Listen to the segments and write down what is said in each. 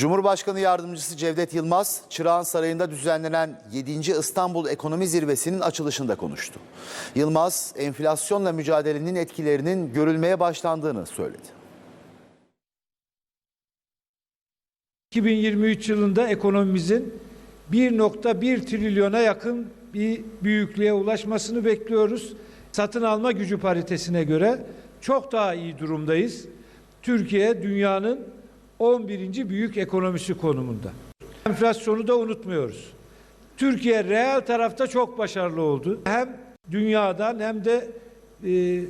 Cumhurbaşkanı Yardımcısı Cevdet Yılmaz, Çırağan Sarayı'nda düzenlenen 7. İstanbul Ekonomi Zirvesi'nin açılışında konuştu. Yılmaz, enflasyonla mücadelenin etkilerinin görülmeye başlandığını söyledi. 2023 yılında ekonomimizin 1.1 trilyona yakın bir büyüklüğe ulaşmasını bekliyoruz. Satın alma gücü paritesine göre çok daha iyi durumdayız. Türkiye dünyanın 11. büyük ekonomisi konumunda. Enflasyonu da unutmuyoruz. Türkiye reel tarafta çok başarılı oldu. Hem dünyadan hem de e,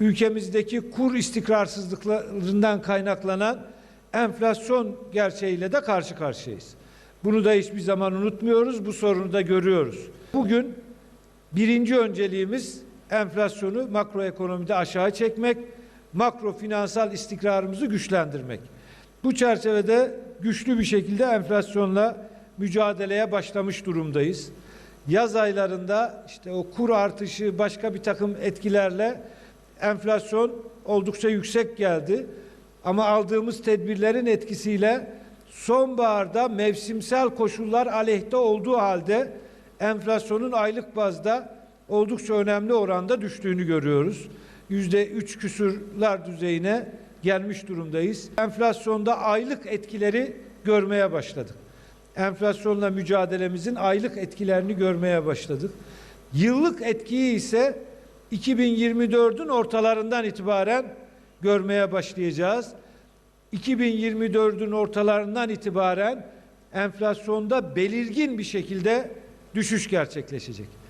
ülkemizdeki kur istikrarsızlıklarından kaynaklanan enflasyon gerçeğiyle de karşı karşıyayız. Bunu da hiçbir zaman unutmuyoruz. Bu sorunu da görüyoruz. Bugün birinci önceliğimiz enflasyonu makroekonomide aşağı çekmek, makro finansal istikrarımızı güçlendirmek. Bu çerçevede güçlü bir şekilde enflasyonla mücadeleye başlamış durumdayız. Yaz aylarında işte o kur artışı başka bir takım etkilerle enflasyon oldukça yüksek geldi. Ama aldığımız tedbirlerin etkisiyle sonbaharda mevsimsel koşullar aleyhte olduğu halde enflasyonun aylık bazda oldukça önemli oranda düştüğünü görüyoruz. Yüzde üç küsurlar düzeyine gelmiş durumdayız. Enflasyonda aylık etkileri görmeye başladık. Enflasyonla mücadelemizin aylık etkilerini görmeye başladık. Yıllık etkiyi ise 2024'ün ortalarından itibaren görmeye başlayacağız. 2024'ün ortalarından itibaren enflasyonda belirgin bir şekilde düşüş gerçekleşecek.